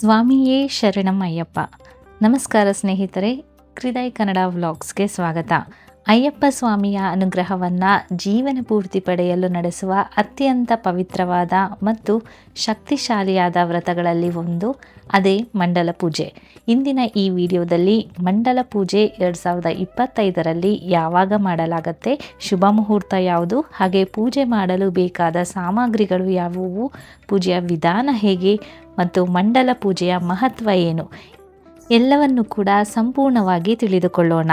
ಸ್ವಾಮಿಯೇ ಶರಣಂ ಅಯ್ಯಪ್ಪ. ನಮಸ್ಕಾರ ಸ್ನೇಹಿತರೆ ಕ್ರಿದಾಯ್ ಕನ್ನಡ ವ್ಲಾಗ್ಸ್ಗೆ ಸ್ವಾಗತ. ಅಯ್ಯಪ್ಪ ಸ್ವಾಮಿಯ ಅನುಗ್ರಹವನ್ನು ಜೀವನ ಪೂರ್ತಿ ಪಡೆಯಲು ನಡೆಸುವ ಅತ್ಯಂತ ಪವಿತ್ರವಾದ ಮತ್ತು ಶಕ್ತಿಶಾಲಿಯಾದ ವ್ರತಗಳಲ್ಲಿ ಒಂದು, ಅದೇ ಮಂಡಲ ಪೂಜೆ. ಇಂದಿನ ಈ ವಿಡಿಯೋದಲ್ಲಿ ಮಂಡಲ ಪೂಜೆ ಎರಡು ಸಾವಿರದ ಇಪ್ಪತ್ತೈದರಲ್ಲಿ ಯಾವಾಗ ಮಾಡಲಾಗತ್ತೆ, ಶುಭ ಮುಹೂರ್ತ ಯಾವುದು, ಹಾಗೆ ಪೂಜೆ ಮಾಡಲು ಬೇಕಾದ ಸಾಮಗ್ರಿಗಳು ಯಾವುವು, ಪೂಜೆಯ ವಿಧಾನ ಹೇಗೆ, ಮತ್ತು ಮಂಡಲ ಪೂಜೆಯ ಮಹತ್ವ ಏನು, ಎಲ್ಲವನ್ನು ಕೂಡ ಸಂಪೂರ್ಣವಾಗಿ ತಿಳಿದುಕೊಳ್ಳೋಣ.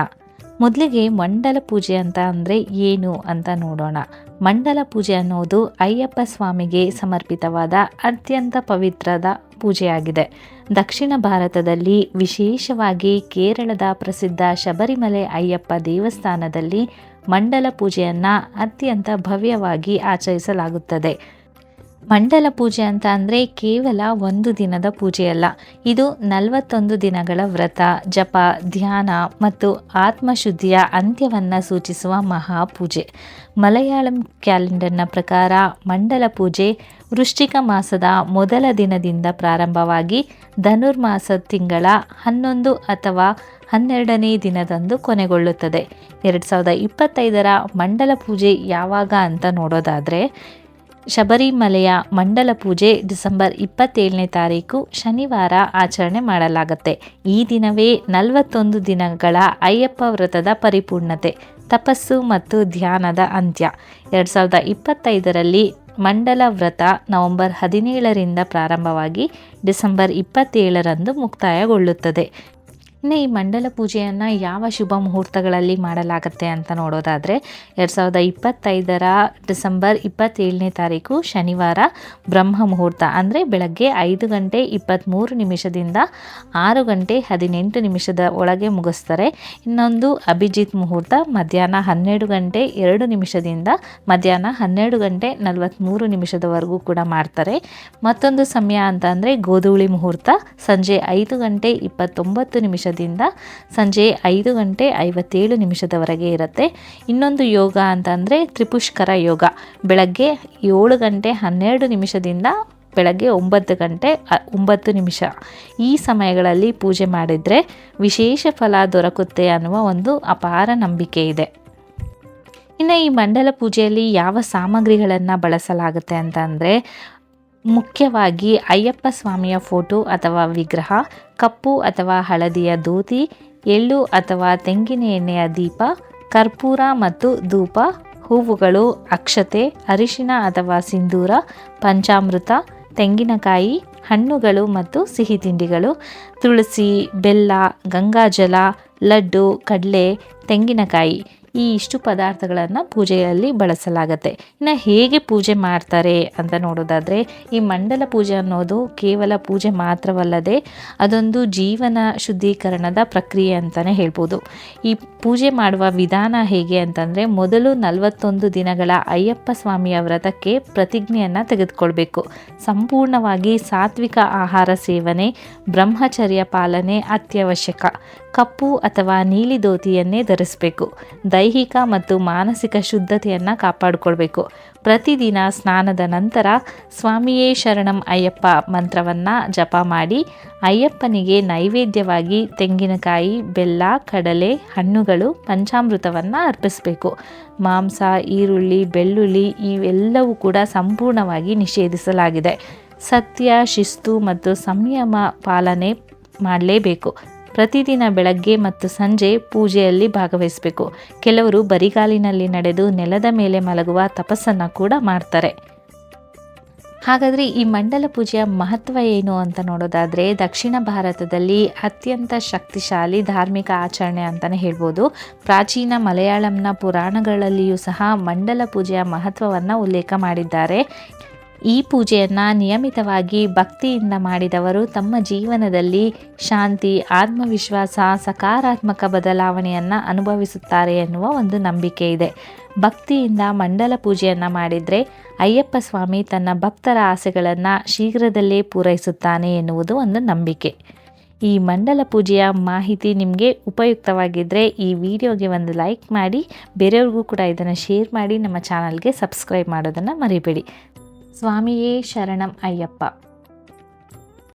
ಮೊದಲಿಗೆ ಮಂಡಲ ಪೂಜೆ ಅಂತ ಅಂದರೆ ಏನು ಅಂತ ನೋಡೋಣ. ಮಂಡಲ ಪೂಜೆ ಅನ್ನೋದು ಅಯ್ಯಪ್ಪ ಸ್ವಾಮಿಗೆ ಸಮರ್ಪಿತವಾದ ಅತ್ಯಂತ ಪವಿತ್ರದ ಪೂಜೆಯಾಗಿದೆ. ದಕ್ಷಿಣ ಭಾರತದಲ್ಲಿ ವಿಶೇಷವಾಗಿ ಕೇರಳದ ಪ್ರಸಿದ್ಧ ಶಬರಿಮಲೆ ಅಯ್ಯಪ್ಪ ದೇವಸ್ಥಾನದಲ್ಲಿ ಮಂಡಲ ಪೂಜೆಯನ್ನು ಅತ್ಯಂತ ಭವ್ಯವಾಗಿ ಆಚರಿಸಲಾಗುತ್ತದೆ. ಮಂಡಲ ಪೂಜೆ ಅಂತ ಅಂದರೆ ಕೇವಲ ಒಂದು ದಿನದ ಪೂಜೆಯಲ್ಲ. ಇದು ನಲವತ್ತೊಂದು ದಿನಗಳ ವ್ರತ, ಜಪ, ಧ್ಯಾನ ಮತ್ತು ಆತ್ಮಶುದ್ಧಿಯ ಅಂತ್ಯವನ್ನು ಸೂಚಿಸುವ ಮಹಾಪೂಜೆ ಮಲಯಾಳಂ ಕ್ಯಾಲೆಂಡರ್ನ ಪ್ರಕಾರ ಮಂಡಲ ಪೂಜೆ ವೃಶ್ಚಿಕ ಮಾಸದ ಮೊದಲ ದಿನದಿಂದ ಪ್ರಾರಂಭವಾಗಿ ಧನುರ್ಮಾಸ ತಿಂಗಳ ಹನ್ನೊಂದು ಅಥವಾ ಹನ್ನೆರಡನೇ ದಿನದಂದು ಕೊನೆಗೊಳ್ಳುತ್ತದೆ. ಎರಡು ಸಾವಿರದ ಇಪ್ಪತ್ತೈದರ ಮಂಡಲ ಪೂಜೆ ಯಾವಾಗ ಅಂತ ನೋಡೋದಾದರೆ ಶಬರಿಮಲೆಯ ಮಂಡಲ ಪೂಜೆ ಡಿಸೆಂಬರ್ ಇಪ್ಪತ್ತೇಳನೇ ತಾರೀಕು ಶನಿವಾರ ಆಚರಣೆ ಮಾಡಲಾಗುತ್ತೆ. ಈ ದಿನವೇ ನಲವತ್ತೊಂದು ದಿನಗಳ ಅಯ್ಯಪ್ಪ ವ್ರತದ ಪರಿಪೂರ್ಣತೆ, ತಪಸ್ಸು ಮತ್ತು ಧ್ಯಾನದ ಅಂತ್ಯ. ಎರಡು ಸಾವಿರದ ಇಪ್ಪತ್ತೈದರಲ್ಲಿ ಮಂಡಲ ವ್ರತ ನವೆಂಬರ್ ಹದಿನೇಳರಿಂದ ಪ್ರಾರಂಭವಾಗಿ ಡಿಸೆಂಬರ್ ಇಪ್ಪತ್ತೇಳರಂದು ಮುಕ್ತಾಯಗೊಳ್ಳುತ್ತದೆ. ಈ ಮಂಡಲ ಪೂಜೆಯನ್ನು ಯಾವ ಶುಭ ಮುಹೂರ್ತಗಳಲ್ಲಿ ಮಾಡಲಾಗುತ್ತೆ ಅಂತ ನೋಡೋದಾದರೆ ಎರಡು ಸಾವಿರದ ಇಪ್ಪತ್ತೈದರ ಡಿಸೆಂಬರ್ ಇಪ್ಪತ್ತೇಳನೇ ತಾರೀಕು ಶನಿವಾರ ಬ್ರಹ್ಮ ಮುಹೂರ್ತ. ಅಂದರೆ ಬೆಳಗ್ಗೆ ಐದು ಗಂಟೆ ಇಪ್ಪತ್ತ್ಮೂರು ನಿಮಿಷದಿಂದ ಆರು ಗಂಟೆ ಹದಿನೆಂಟು ನಿಮಿಷದ ಒಳಗೆ ಮುಗಿಸ್ತಾರೆ. ಇನ್ನೊಂದು ಅಭಿಜಿತ್ ಮುಹೂರ್ತ ಮಧ್ಯಾಹ್ನ ಹನ್ನೆರಡು ಗಂಟೆ ಎರಡು ನಿಮಿಷದಿಂದ ಮಧ್ಯಾಹ್ನ ಹನ್ನೆರಡು ಗಂಟೆ ನಲವತ್ತ್ಮೂರು ನಿಮಿಷದವರೆಗೂ ಕೂಡ ಮಾಡ್ತಾರೆ. ಮತ್ತೊಂದು ಸಮಯ ಅಂತ ಅಂದರೆ ಗೋಧೂಳಿ ಮುಹೂರ್ತ, ಸಂಜೆ ಐದು ಗಂಟೆ ಇಪ್ಪತ್ತೊಂಬತ್ತು ನಿಮಿಷ ನಿಮಿಷದಿಂದ ಸಂಜೆ ಐದು ಗಂಟೆ ಐವತ್ತೇಳು ನಿಮಿಷದವರೆಗೆ ಇರುತ್ತೆ. ಇನ್ನೊಂದು ಯೋಗ ಅಂತಂದರೆ ತ್ರಿಪುಷ್ಕರ ಯೋಗ. ಬೆಳಗ್ಗೆ ಏಳು ಗಂಟೆ ಹನ್ನೆರಡು ನಿಮಿಷದಿಂದ ಬೆಳಗ್ಗೆ ಒಂಬತ್ತು ಗಂಟೆ ಒಂಬತ್ತು ನಿಮಿಷ. ಈ ಸಮಯಗಳಲ್ಲಿ ಪೂಜೆ ಮಾಡಿದರೆ ವಿಶೇಷ ಫಲ ದೊರಕುತ್ತೆ ಅನ್ನುವ ಒಂದು ಅಪಾರ ನಂಬಿಕೆ ಇದೆ. ಇನ್ನು ಈ ಮಂಡಲ ಪೂಜೆಯಲ್ಲಿ ಯಾವ ಸಾಮಗ್ರಿಗಳನ್ನು ಬಳಸಲಾಗುತ್ತೆ ಅಂತ ಅಂದರೆ ಮುಖ್ಯವಾಗಿ ಅಯ್ಯಪ್ಪ ಸ್ವಾಮಿಯ ಫೋಟೋ ಅಥವಾ ವಿಗ್ರಹ, ಕಪ್ಪು ಅಥವಾ ಹಳದಿಯ ಧೋತಿ, ಎಳ್ಳು ಅಥವಾ ತೆಂಗಿನ ಎಣ್ಣೆಯ ದೀಪ, ಕರ್ಪೂರ ಮತ್ತು ಧೂಪ, ಹೂವುಗಳು, ಅಕ್ಷತೆ, ಅರಿಶಿನ ಅಥವಾ ಸಿಂಧೂರ, ಪಂಚಾಮೃತ, ತೆಂಗಿನಕಾಯಿ, ಹಣ್ಣುಗಳು ಮತ್ತು ಸಿಹಿ ತಿಂಡಿಗಳು, ತುಳಸಿ, ಬೆಲ್ಲ, ಗಂಗಾಜಲ, ಲಡ್ಡು, ಕಡಲೆ, ತೆಂಗಿನಕಾಯಿ. ಈ ಇಷ್ಟು ಪದಾರ್ಥಗಳನ್ನು ಪೂಜೆಯಲ್ಲಿ ಬಳಸಲಾಗತ್ತೆ. ಇನ್ನು ಹೇಗೆ ಪೂಜೆ ಮಾಡ್ತಾರೆ ಅಂತ ನೋಡೋದಾದರೆ, ಈ ಮಂಡಲ ಪೂಜೆ ಅನ್ನೋದು ಕೇವಲ ಪೂಜೆ ಮಾತ್ರವಲ್ಲದೆ ಅದೊಂದು ಜೀವನ ಶುದ್ಧೀಕರಣದ ಪ್ರಕ್ರಿಯೆ ಅಂತಲೇ ಹೇಳ್ಬೋದು. ಈ ಪೂಜೆ ಮಾಡುವ ವಿಧಾನ ಹೇಗೆ ಅಂತಂದರೆ, ಮೊದಲು ನಲವತ್ತೊಂದು ದಿನಗಳ ಅಯ್ಯಪ್ಪ ಸ್ವಾಮಿಯ ವ್ರತಕ್ಕೆ ಪ್ರತಿಜ್ಞೆಯನ್ನು ತೆಗೆದುಕೊಳ್ಬೇಕು. ಸಂಪೂರ್ಣವಾಗಿ ಸಾತ್ವಿಕ ಆಹಾರ ಸೇವನೆ, ಬ್ರಹ್ಮಚರ್ಯ ಪಾಲನೆ ಅತ್ಯವಶ್ಯಕ. ಕಪ್ಪು ಅಥವಾ ನೀಲಿ ಧೋತಿಯನ್ನೇ ಧರಿಸಬೇಕು. ದೈಹಿಕ ಮತ್ತು ಮಾನಸಿಕ ಶುದ್ಧತೆಯನ್ನು ಕಾಪಾಡಿಕೊಳ್ಬೇಕು. ಪ್ರತಿದಿನ ಸ್ನಾನದ ನಂತರ ಸ್ವಾಮಿಯೇ ಶರಣಂ ಅಯ್ಯಪ್ಪ ಮಂತ್ರವನ್ನು ಜಪ ಮಾಡಿ, ಅಯ್ಯಪ್ಪನಿಗೆ ನೈವೇದ್ಯವಾಗಿ ತೆಂಗಿನಕಾಯಿ, ಬೆಲ್ಲ, ಕಡಲೆ, ಹಣ್ಣುಗಳು, ಪಂಚಾಮೃತವನ್ನು ಅರ್ಪಿಸಬೇಕು. ಮಾಂಸ, ಈರುಳ್ಳಿ, ಬೆಳ್ಳುಳ್ಳಿ ಇವೆಲ್ಲವೂ ಕೂಡ ಸಂಪೂರ್ಣವಾಗಿ ನಿಷೇಧಿಸಲಾಗಿದೆ. ಸತ್ಯ, ಶಿಸ್ತು ಮತ್ತು ಸಂಯಮ ಪಾಲನೆ ಮಾಡಲೇಬೇಕು. ಪ್ರತಿದಿನ ಬೆಳಗ್ಗೆ ಮತ್ತು ಸಂಜೆ ಪೂಜೆಯಲ್ಲಿ ಭಾಗವಹಿಸಬೇಕು. ಕೆಲವರು ಬರಿಗಾಲಿನಲ್ಲಿ ನಡೆದು ನೆಲದ ಮೇಲೆ ಮಲಗುವ ತಪಸ್ಸನ್ನು ಕೂಡ ಮಾಡ್ತಾರೆ. ಹಾಗಾದರೆ ಈ ಮಂಡಲ ಪೂಜೆಯ ಮಹತ್ವ ಏನು ಅಂತ ನೋಡೋದಾದರೆ ದಕ್ಷಿಣ ಭಾರತದಲ್ಲಿ ಅತ್ಯಂತ ಶಕ್ತಿಶಾಲಿ ಧಾರ್ಮಿಕ ಆಚರಣೆ ಅಂತಲೇ ಹೇಳ್ಬೋದು. ಪ್ರಾಚೀನ ಮಲಯಾಳಂನ ಪುರಾಣಗಳಲ್ಲಿಯೂ ಸಹ ಮಂಡಲ ಪೂಜೆಯ ಮಹತ್ವವನ್ನು ಉಲ್ಲೇಖ ಮಾಡಿದ್ದಾರೆ. ಈ ಪೂಜೆಯನ್ನು ನಿಯಮಿತವಾಗಿ ಭಕ್ತಿಯಿಂದ ಮಾಡಿದವರು ತಮ್ಮ ಜೀವನದಲ್ಲಿ ಶಾಂತಿ, ಆತ್ಮವಿಶ್ವಾಸ, ಸಕಾರಾತ್ಮಕ ಬದಲಾವಣೆಯನ್ನು ಅನುಭವಿಸುತ್ತಾರೆ ಎನ್ನುವ ಒಂದು ನಂಬಿಕೆ ಇದೆ. ಭಕ್ತಿಯಿಂದ ಮಂಡಲ ಪೂಜೆಯನ್ನು ಮಾಡಿದರೆ ಅಯ್ಯಪ್ಪ ಸ್ವಾಮಿ ತನ್ನ ಭಕ್ತರ ಆಸೆಗಳನ್ನು ಶೀಘ್ರದಲ್ಲೇ ಪೂರೈಸುತ್ತಾನೆ ಎನ್ನುವುದು ಒಂದು ನಂಬಿಕೆ. ಈ ಮಂಡಲ ಪೂಜೆಯ ಮಾಹಿತಿ ನಿಮಗೆ ಉಪಯುಕ್ತವಾಗಿದ್ದರೆ ಈ ವಿಡಿಯೋಗೆ ಒಂದು ಲೈಕ್ ಮಾಡಿ, ಬೇರೆಯವ್ರಿಗೂ ಕೂಡ ಇದನ್ನು ಶೇರ್ ಮಾಡಿ, ನಮ್ಮ ಚಾನಲ್ಗೆ ಸಬ್ಸ್ಕ್ರೈಬ್ ಮಾಡೋದನ್ನು ಮರಿಬೇಡಿ. ಸ್ವಾಮಿಯೇ ಶರಣಂ ಅಯ್ಯಪ್ಪ